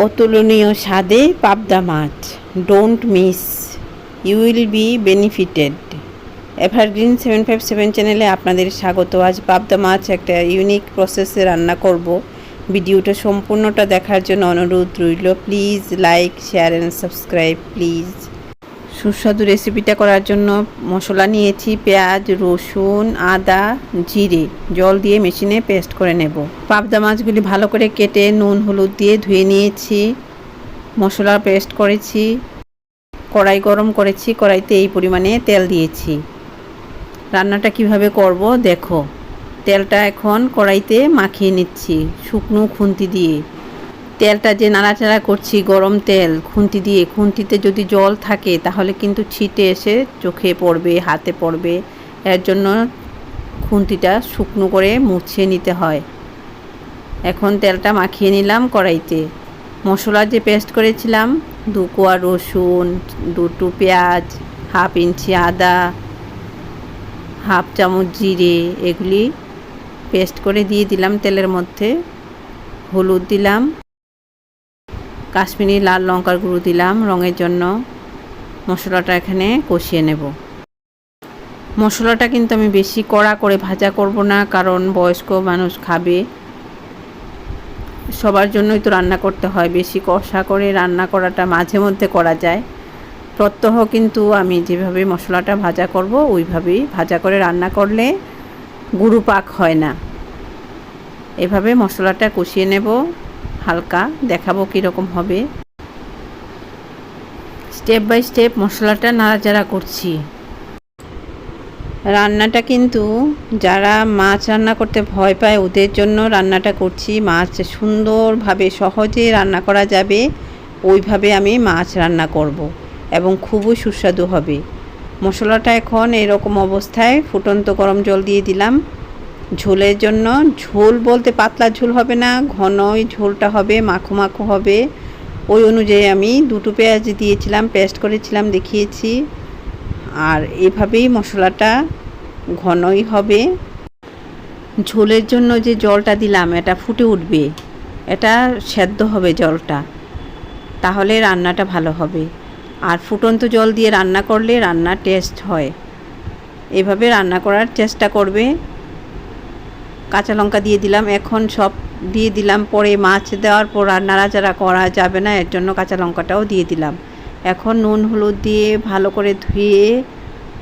অতুলনীয় স্বাদে পাবদা মাছ। Don't miss you will be benefited evergreen seven five seven চ্যানেলে আপনাদের স্বাগত। আজ পাবদা মাছ একটা ইউনিক প্রসেসে রান্না করব। ভিডিওটা সম্পূর্ণটা দেখার জন্য অনুরোধ রইল। Please like share and subscribe please সুস্বাদু রেসিপিটা করার জন্য মশলা নিয়েছি, পেঁয়াজ, রসুন, আদা, জিরে। জল দিয়ে মেশিনে পেস্ট করে নেব। পাবদা মাছগুলি ভালো করে কেটে নুন, হলুদ দিয়ে ধুয়ে নিয়েছি। মশলা পেস্ট করেছি। কড়াই গরম করেছি। কড়াইতে এই পরিমাণে তেল দিয়েছি। রান্নাটা কীভাবে করব দেখো। তেলটা এখন কড়াইতে মাখিয়ে নিচ্ছি। শুকনো খুন্তি দিয়ে। তেলটা যে নাড়াচাড়া করছি, গরম তেল, খুন্তি দিয়ে, খুন্তিতে যদি জল থাকে তাহলে কিন্তু ছিটে এসে চোখে পড়বে, হাতে পড়বে। এর জন্য খুন্তিটা শুকনো করে মুছিয়ে নিতে হয়। এখন তেলটা মাখিয়ে নিলাম কড়াইতে। মশলা যে পেস্ট করেছিলাম, দু কোয়া রসুন, দুটো পেঁয়াজ, হাফ ইঞ্চি আদা, হাফ চামচ জিরে, এগুলি পেস্ট করে দিয়ে দিলাম তেলের মধ্যে। হলুদ দিলাম। কাশ্মীরি লাল লঙ্কার গুঁড়ো দিলাম রঙের জন্য। মশলাটা এখানে কষিয়ে নেব। মশলাটা কিন্তু আমি বেশি কড়া করে ভাজা করব না, কারণ বয়স্ক মানুষ খাবে। সবার জন্যই তো রান্না করতে হয়, বেশি কষা করে রান্না করাটা মাঝে মধ্যে করা যায়। প্রত্যহ কিন্তু আমি যেভাবে মশলাটা ভাজা করব, ওইভাবেই ভাজা করে রান্না করলে গুরু পাক হয় না। এভাবে মশলাটা কষিয়ে নেব। হালকা, দেখাবো কীরকম হবে। স্টেপ বাই স্টেপ মশলাটা নাড়াচাড়া করছি। রান্নাটা কিন্তু যারা মাছ রান্না করতে ভয় পায়, ওদের জন্য রান্নাটা করছি মাছ সুন্দরভাবে সহজে রান্না করা যাবে। ওইভাবে আমি মাছ রান্না করব। এবং খুবই সুস্বাদু হবে। মশলাটা এখন এরকম অবস্থায় ফুটন্ত গরম জল দিয়ে দিলাম। ঝোলের জন্য, ঝোল বলতে পাতলা ঝোল হবে না, ঘনই ঝোলটা হবে, মাখো মাখো হবে। ওই অনুযায়ী আমি দুটো পেঁয়াজ দিয়েছিলাম, পেস্ট করেছিলাম, দেখিয়েছি। আর এভাবেই মশলাটা ঘনই হবে। ঝোলের জন্য যে জলটা দিলাম, এটা ফুটে উঠবে। এটা সেদ্ধ হবে জলটা। তাহলে রান্নাটা ভালো হবে। আর ফুটন্ত জল দিয়ে রান্না করলে রান্না টেস্ট হয়। এভাবে রান্না করার চেষ্টা করবে। কাঁচা লঙ্কা দিয়ে দিলাম। এখন সব দিয়ে দিলাম। পরে মাছ দেওয়ার পর আর নাড়াচাড়া করা যাবে না। এর জন্য কাঁচা লঙ্কাটাও দিয়ে দিলাম। এখন নুন, হলুদ দিয়ে ভালো করে ধুয়ে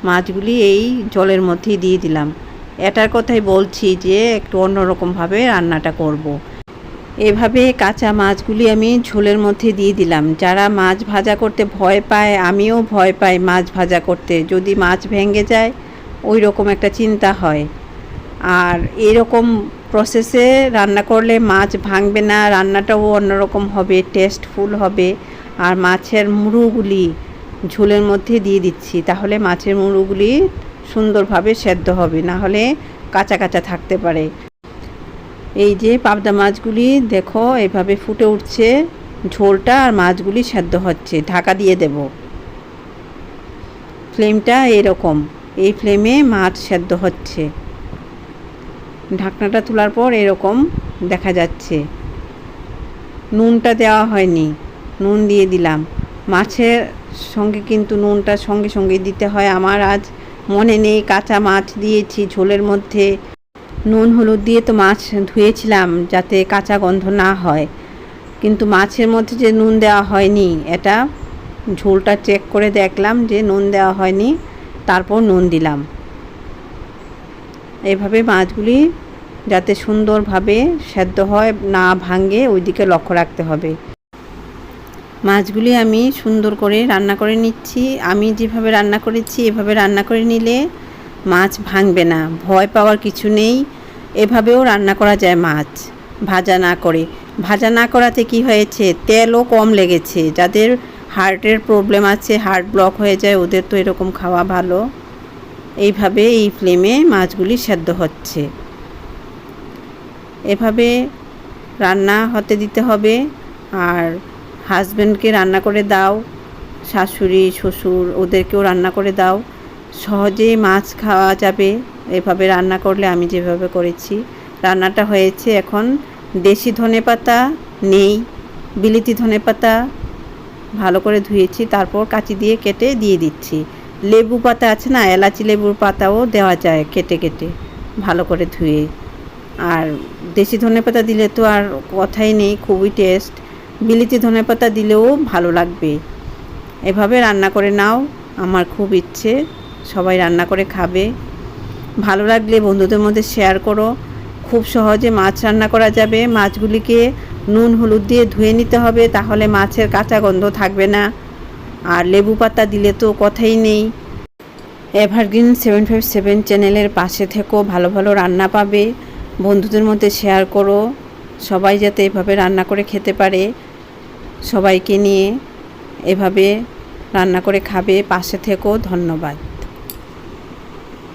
মাছগুলি এই জলের মধ্যেই দিয়ে দিলাম। এটার কথাই বলছি যে, একটু অন্যরকমভাবে রান্নাটা করব। এভাবে কাঁচা মাছগুলি আমি ঝোলের মধ্যে দিয়ে দিলাম। যারা মাছ ভাজা করতে ভয় পায়, আমিও ভয় পাই মাছ ভাজা করতে। যদি মাছ ভেঙে যায় ওই রকম একটা চিন্তা হয়। আর এরকম প্রসেসে রান্না করলে মাছ ভাঙবে না, রান্নাটাও অন্যরকম হবে টেস্টফুল হবে। আর মাছের মুড়োগুলি ঝোলের মধ্যে দিয়ে দিচ্ছি, তাহলে মাছের মুড়োগুলি সুন্দরভাবে সেদ্ধ হবে, না হলে কাঁচা কাঁচা থাকতে পারে। এই যে পাবদা মাছগুলি, দেখো এভাবে ফুটে উঠছে, ঝোলটা আর মাছগুলি সেদ্ধ হচ্ছে, ঢাকা দিয়ে দেব। ফ্লেমটা এরকম, এই ফ্লেমে মাছ সেদ্ধ হচ্ছে। ঢাকনাটা তোলার পর এরকম দেখা যাচ্ছে। নুনটা দেওয়া হয়নি। নুন দিয়ে দিলাম। মাছের সঙ্গে কিন্তু নুনটা সঙ্গে সঙ্গে দিতে হয়। আমার আজ মনে নেই কাঁচা মাছ দিয়েছি, ঝোলের মধ্যে নুন, হলুদ দিয়ে তো মাছ ধুয়েছিলাম যাতে কাঁচা গন্ধ না হয়। কিন্তু মাছের মধ্যে যে নুন দেওয়া হয়নি, এটা ঝোলটা চেক করে দেখলাম যে নুন দেওয়া হয়নি, তারপর নুন দিলাম। এভাবে মাছগুলি যাতে সুন্দরভাবে সেদ্ধ হয়, না ভাঙে ওই দিকে লক্ষ্য রাখতে হবে। মাছগুলি আমি সুন্দর করে রান্না করে নিচ্ছি। আমি যেভাবে রান্না করেছি, এভাবে রান্না করে নিলে মাছ ভাঙবে না। ভয় পাওয়ার কিছু নেই। এভাবেও রান্না করা যায় মাছ, ভাজা না করে। ভাজা না করাতে কি হয়েছে? তেলও কম লেগেছে। যাদের হার্টের প্রবলেম আছে হার্ট ব্লক হয়ে যায়, ওদের তো এরকম খাওয়া ভালো। এইভাবে এই ফ্লেমে মাছগুলি সেদ্ধ হচ্ছে। এভাবে রান্না হতে দিতে হবে। আর হাজব্যান্ডকে রান্না করে দাও, শাশুড়ি, শ্বশুর ওদেরকেও রান্না করে দাও। সহজেই মাছ খাওয়া যাবে। এভাবে রান্না করলে আমি যেভাবে করেছি, রান্নাটা হয়েছে এখন দেশি ধনে পাতা নেই, বিলিতি ধনে পাতা ভালো করে ধুয়েছি, তারপর কাঁচি দিয়ে কেটে দিয়ে দিচ্ছি। লেবু পাতা আছে না, এলাচি লেবুর পাতাও দেওয়া যায় কেটে কেটে, ভালো করে ধুয়ে। আর দেশি ধনে পাতা দিলে তো আর কথাই নেই, খুবই টেস্ট বিলিতি ধনে পাতা দিলেও ভালো লাগবে। এভাবে রান্না করে নাও, আমার খুব ইচ্ছে, সবাই রান্না করে খাবে। ভালো লাগলে বন্ধুদের মধ্যে শেয়ার করো। খুব সহজে মাছ রান্না করা যাবে। মাছগুলিকে নুন, হলুদ দিয়ে ধুয়ে নিতে হবে, তাহলে মাছের কাঁচা গন্ধ থাকবে না। আর লেবু পাতা দিলে তো কথাই নেই। এভারগ্রিন সেভেন ফাইভ সেভেন চ্যানেলের পাশে থেকেও ভালো ভালো রান্না পাবে। বন্ধুদের মধ্যে শেয়ার করো। সবাই যাতে এভাবে রান্না করে খেতে পারে, সবাইকে নিয়ে এভাবে রান্না করে খাবে। পাশে থেকেও ধন্যবাদ।